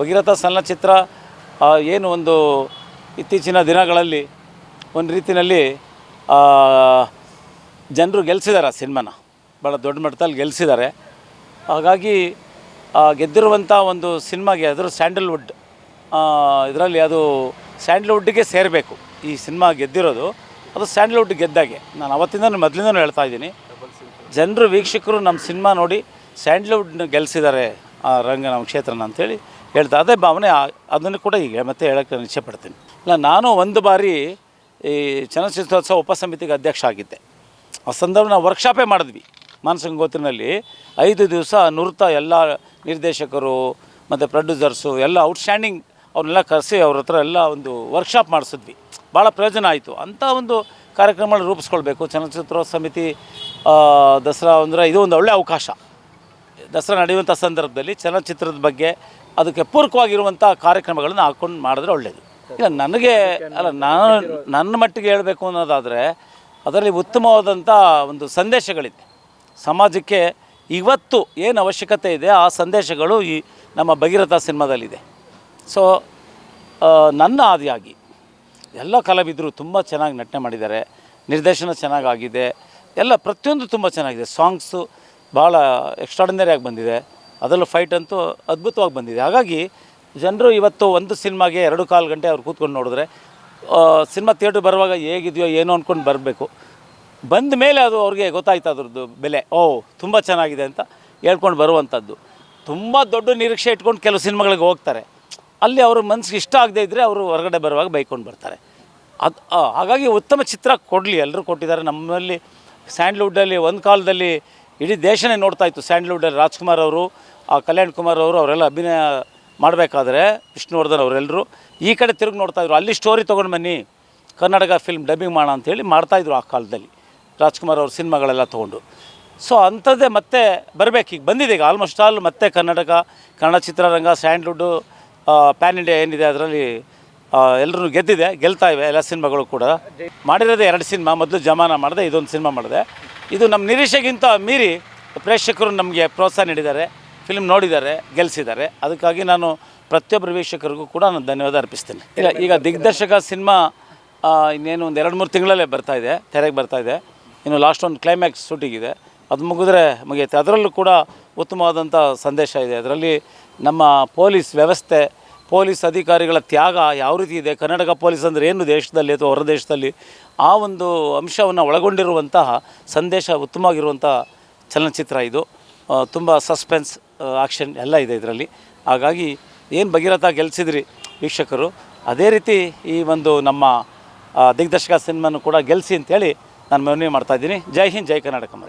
ಭಗೀರಥ ಚಲನಚಿತ್ರ ಏನು ಒಂದು ಇತ್ತೀಚಿನ ದಿನಗಳಲ್ಲಿ ಒಂದು ರೀತಿಯಲ್ಲಿ ಜನರು ಗೆಲ್ಲಿಸಿದ್ದಾರೆ ಆ ಸಿನಿಮಾನ. ಭಾಳ ದೊಡ್ಡ ಮಟ್ಟದಲ್ಲಿ ಗೆಲ್ಲಿಸಿದ್ದಾರೆ ಹಾಗಾಗಿ ಗೆದ್ದಿರುವಂಥ ಒಂದು ಸಿನಿಮಾಗೆ ಅದ್ರ ಸ್ಯಾಂಡಲ್ವುಡ್ ಇದರಲ್ಲಿ ಅದು ಸ್ಯಾಂಡಲ್ವುಡ್ಗೆ ಸೇರಬೇಕು. ಈ ಸಿನಿಮಾ ಗೆದ್ದಿರೋದು, ಅದು ಸ್ಯಾಂಡಲ್ವುಡ್ ಗೆದ್ದಾಗೆ. ನಾನು ಅವತ್ತಿಂದ ಮೊದಲಿಂದನೂ ಹೇಳ್ತಾ ಇದ್ದೀನಿ. ಜನರು, ವೀಕ್ಷಕರು ನಮ್ಮ ಸಿನಿಮಾ ನೋಡಿ ಸ್ಯಾಂಡಲ್ವುಡ್ನ ಗೆಲ್ಲಿಸಿದ್ದಾರೆ ಆ ರಂಗ ಕ್ಷೇತ್ರನ ಅಂತೇಳಿ ಹೇಳ್ತಾ, ಅದೇ ಭಾವನೆ ಅದನ್ನು ಕೂಡ ಈಗ ಮತ್ತೆ ಹೇಳೋಕ್ಕೆ ನಾನು ಇಚ್ಛೆಪಡ್ತೀನಿ ಇಲ್ಲ, ನಾನು ಒಂದು ಬಾರಿ ಈ ಚಲನಚಿತ್ರೋತ್ಸವ ಉಪಸಮಿತಿಗೆ ಅಧ್ಯಕ್ಷ ಆಗಿದ್ದೆ. ಆ ಸಂದರ್ಭ ನಾವು ವರ್ಕ್ಶಾಪೇ ಮಾಡಿದ್ವಿ. ಮಾನಸಂಗೋತ್ರಿನಲ್ಲಿ ಐದು ದಿವಸ ನುರಿತ ಎಲ್ಲ ನಿರ್ದೇಶಕರು ಮತ್ತು ಪ್ರೊಡ್ಯೂಸರ್ಸು ಎಲ್ಲ ಔಟ್ಸ್ಟ್ಯಾಂಡಿಂಗ್ ಅವ್ರನ್ನೆಲ್ಲ ಕರೆಸಿ ಅವ್ರ ಹತ್ರ ಎಲ್ಲ ಒಂದು ವರ್ಕ್ಶಾಪ್ ಮಾಡಿಸಿದ್ವಿ. ಭಾಳ ಪ್ರಯೋಜನ ಆಯಿತು. ಅಂಥ ಒಂದು ಕಾರ್ಯಕ್ರಮಗಳು ರೂಪಿಸ್ಕೊಳ್ಬೇಕು. ಚಲನಚಿತ್ರೋತ್ಸವ ಸಮಿತಿ ದಸರಾ ಅಂದರೆ ಇದು ಒಂದು ಒಳ್ಳೆಯ ಅವಕಾಶ. ದಸರಾ ನಡೆಯುವಂಥ ಸಂದರ್ಭದಲ್ಲಿ ಚಲನಚಿತ್ರದ ಬಗ್ಗೆ ಅದಕ್ಕೆ ಪೂರಕವಾಗಿರುವಂಥ ಕಾರ್ಯಕ್ರಮಗಳನ್ನು ಹಾಕ್ಕೊಂಡು ಮಾಡಿದ್ರೆ ಒಳ್ಳೆಯದು ಇಲ್ಲ, ನನಗೆ ಅಲ್ಲ, ನಾನು ನನ್ನ ಮಟ್ಟಿಗೆ ಹೇಳಬೇಕು ಅನ್ನೋದಾದರೆ ಅದರಲ್ಲಿ ಉತ್ತಮವಾದಂಥ ಒಂದು ಸಂದೇಶಗಳಿದೆ. ಸಮಾಜಕ್ಕೆ ಇವತ್ತು ಏನು ಅವಶ್ಯಕತೆ ಇದೆ ಆ ಸಂದೇಶಗಳು ಈ ನಮ್ಮ ಭಗೀರಥ ಸಿನಿಮಾದಲ್ಲಿದೆ. ಸೊ ನನ್ನ ಆದಿಯಾಗಿ ಎಲ್ಲ ಕಲಾವಿದರು ತುಂಬ ಚೆನ್ನಾಗಿ ನಟನೆ ಮಾಡಿದ್ದಾರೆ. ನಿರ್ದೇಶನ ಚೆನ್ನಾಗಾಗಿದೆ. ಎಲ್ಲ ಪ್ರತಿಯೊಂದು ತುಂಬ ಚೆನ್ನಾಗಿದೆ. ಸಾಂಗ್ಸು ಭಾಳ ಎಕ್ಸ್ಟ್ರಾಡಿನರಿಯಾಗಿ ಬಂದಿದೆ. ಅದರಲ್ಲೂ ಫೈಟ್ ಅಂತೂ ಅದ್ಭುತವಾಗಿ ಬಂದಿದೆ. ಹಾಗಾಗಿ ಜನರು ಇವತ್ತು ಒಂದು ಸಿನಿಮಾಗೆ ಎರಡು ಕಾಲು ಗಂಟೆ ಅವ್ರು ಕೂತ್ಕೊಂಡು ನೋಡಿದ್ರೆ ಸಿನಿಮಾ ಥಿಯೇಟ್ರ್ ಬರುವಾಗ ಹೇಗಿದೆಯೋ ಏನೋ ಅಂದ್ಕೊಂಡು ಬರಬೇಕು. ಬಂದ ಮೇಲೆ ಅದು ಅವ್ರಿಗೆ ಗೊತ್ತಾಯ್ತು ಅದ್ರದ್ದು ಬೆಲೆ. ಓ, ತುಂಬ ಚೆನ್ನಾಗಿದೆ ಅಂತ ಹೇಳ್ಕೊಂಡು ಬರುವಂಥದ್ದು. ತುಂಬ ದೊಡ್ಡ ನಿರೀಕ್ಷೆ ಇಟ್ಕೊಂಡು ಕೆಲವು ಸಿನಿಮಾಗಳಿಗೆ ಹೋಗ್ತಾರೆ. ಅಲ್ಲಿ ಅವ್ರ ಮನಸ್ಸಿಗೆ ಇಷ್ಟ ಆಗದೇ ಇದ್ದರೆ ಅವರು ಹೊರಗಡೆ ಬರುವಾಗ ಬೈಕೊಂಡು ಬರ್ತಾರೆ. ಅದು ಹಾಗಾಗಿ ಉತ್ತಮ ಚಿತ್ರ ಕೊಡಲಿ. ಎಲ್ಲರೂ ಕೊಟ್ಟಿದ್ದಾರೆ. ನಮ್ಮಲ್ಲಿ ಸ್ಯಾಂಡ್ಲ್ವುಡ್ಡಲ್ಲಿ ಒಂದು ಕಾಲದಲ್ಲಿ ಇಡೀ ದೇಶನೇ ನೋಡ್ತಾ ಇತ್ತು ಸ್ಯಾಂಡಲ್ವುಡಲ್ಲಿ ರಾಜ್ಕುಮಾರ್ ಅವರು, ಆ ಕಲ್ಯಾಣ್ ಕುಮಾರ್ ಅವರು, ಅವರೆಲ್ಲ ಅಭಿನಯ ಮಾಡಬೇಕಾದ್ರೆ ವಿಷ್ಣುವರ್ಧನ್ ಅವರೆಲ್ಲರೂ ಈ ಕಡೆ ತಿರುಗಿ ನೋಡ್ತಾಯಿದ್ರು ಅಲ್ಲಿ ಸ್ಟೋರಿ ತೊಗೊಂಡು ಬನ್ನಿ. ಕರ್ನಾಟಕ ಫಿಲ್ಮ್ ಡಬ್ಬಿಂಗ್ ಮಾಡೋಣ ಅಂತೇಳಿ ಮಾಡ್ತಾಯಿದ್ರು ಆ ಕಾಲದಲ್ಲಿ. ರಾಜ್ಕುಮಾರ್ ಅವ್ರ ಸಿನಿಮಾಗಳೆಲ್ಲ ತೊಗೊಂಡು. ಸೊ ಅಂಥದ್ದೇ ಮತ್ತೆ ಬರಬೇಕು. ಈಗ ಬಂದಿದೆ ಈಗ ಆಲ್ಮೋಸ್ಟ್ ಆಲ್ ಮತ್ತೆ ಕರ್ನಾಟಕ, ಕನ್ನಡ ಚಿತ್ರರಂಗ ಸ್ಯಾಂಡ್ಲ್ವುಡ್ಡು ಪ್ಯಾನ್ ಇಂಡಿಯಾ ಏನಿದೆ ಅದರಲ್ಲಿ ಎಲ್ಲರೂ ಗೆದ್ದಿದೆ, ಗೆಲ್ತಾ ಇವೆ ಎಲ್ಲ ಸಿನಿಮಾಗಳು ಕೂಡ. ಮಾಡಿರೋದೇ ಎರಡು ಸಿನಿಮಾ. ಮೊದಲು ಜಮಾನ ಮಾಡಿದೆ, ಇದೊಂದು ಸಿನಿಮಾ ಮಾಡಿದೆ. ಇದು ನಮ್ಮ ನಿರೀಕ್ಷೆಗಿಂತ ಮೀರಿ ಪ್ರೇಕ್ಷಕರು ನಮಗೆ ಪ್ರೋತ್ಸಾಹ ನೀಡಿದ್ದಾರೆ ಫಿಲ್ಮ್ ನೋಡಿದ್ದಾರೆ ಗೆಲ್ಲಿಸಿದ್ದಾರೆ ಅದಕ್ಕಾಗಿ ನಾನು ಪ್ರತಿಯೊಬ್ಬರು ವೀಕ್ಷಕರಿಗೂ ಕೂಡ ನಾನು ಧನ್ಯವಾದ ಅರ್ಪಿಸ್ತೇನೆ. ಇಲ್ಲ, ಈಗ ದಿಗ್ದರ್ಶಕ ಸಿನಿಮಾ ಇನ್ನೇನು ಒಂದು ಎರಡು ಮೂರು ತಿಂಗಳಲ್ಲೇ ಬರ್ತಾ ಇದೆ, ತೆರೆಗೆ ಬರ್ತಾ ಇದೆ. ಇನ್ನು ಲಾಸ್ಟ್ ಒಂದು ಕ್ಲೈಮ್ಯಾಕ್ಸ್ ಶೂಟಿಗಿದೆ ಅದು ಮುಗಿದ್ರೆ ಮುಗಿಯುತ್ತೆ. ಅದರಲ್ಲೂ ಕೂಡ ಉತ್ತಮವಾದಂಥ ಸಂದೇಶ ಇದೆ. ಅದರಲ್ಲಿ ನಮ್ಮ ಪೊಲೀಸ್ ವ್ಯವಸ್ಥೆ ಪೊಲೀಸ್ ಅಧಿಕಾರಿಗಳ ತ್ಯಾಗ ಯಾವ ರೀತಿ ಇದೆ? ಕರ್ನಾಟಕ ಪೊಲೀಸ್ ಅಂದರೆ ಏನು ದೇಶದಲ್ಲಿ ಅಥವಾ ಹೊರ ದೇಶದಲ್ಲಿ? ಆ ಒಂದು ಅಂಶವನ್ನು ಒಳಗೊಂಡಿರುವಂತಹ ಸಂದೇಶ ಉತ್ತಮವಾಗಿರುವಂಥ ಚಲನಚಿತ್ರ ಇದು. ತುಂಬ ಸಸ್ಪೆನ್ಸ್ ಆಕ್ಷನ್ ಎಲ್ಲ ಇದೆ ಇದರಲ್ಲಿ. ಹಾಗಾಗಿ ಏನು ಭಗೀರಥ ಗೆಲ್ಲಿಸಿದ್ರಿ ವೀಕ್ಷಕರು? ಅದೇ ರೀತಿ ಈ ಒಂದು ನಮ್ಮ ದಿಗ್ದರ್ಶಕ ಸಿನಿಮಾನು ಕೂಡ ಗೆಲ್ಲಿಸಿ ಅಂತೇಳಿ ನಾನು ಮನವಿ ಮಾಡ್ತಾಯಿದ್ದೀನಿ ಜೈ ಹಿಂದ್, ಜೈ ಕರ್ನಾಟಕ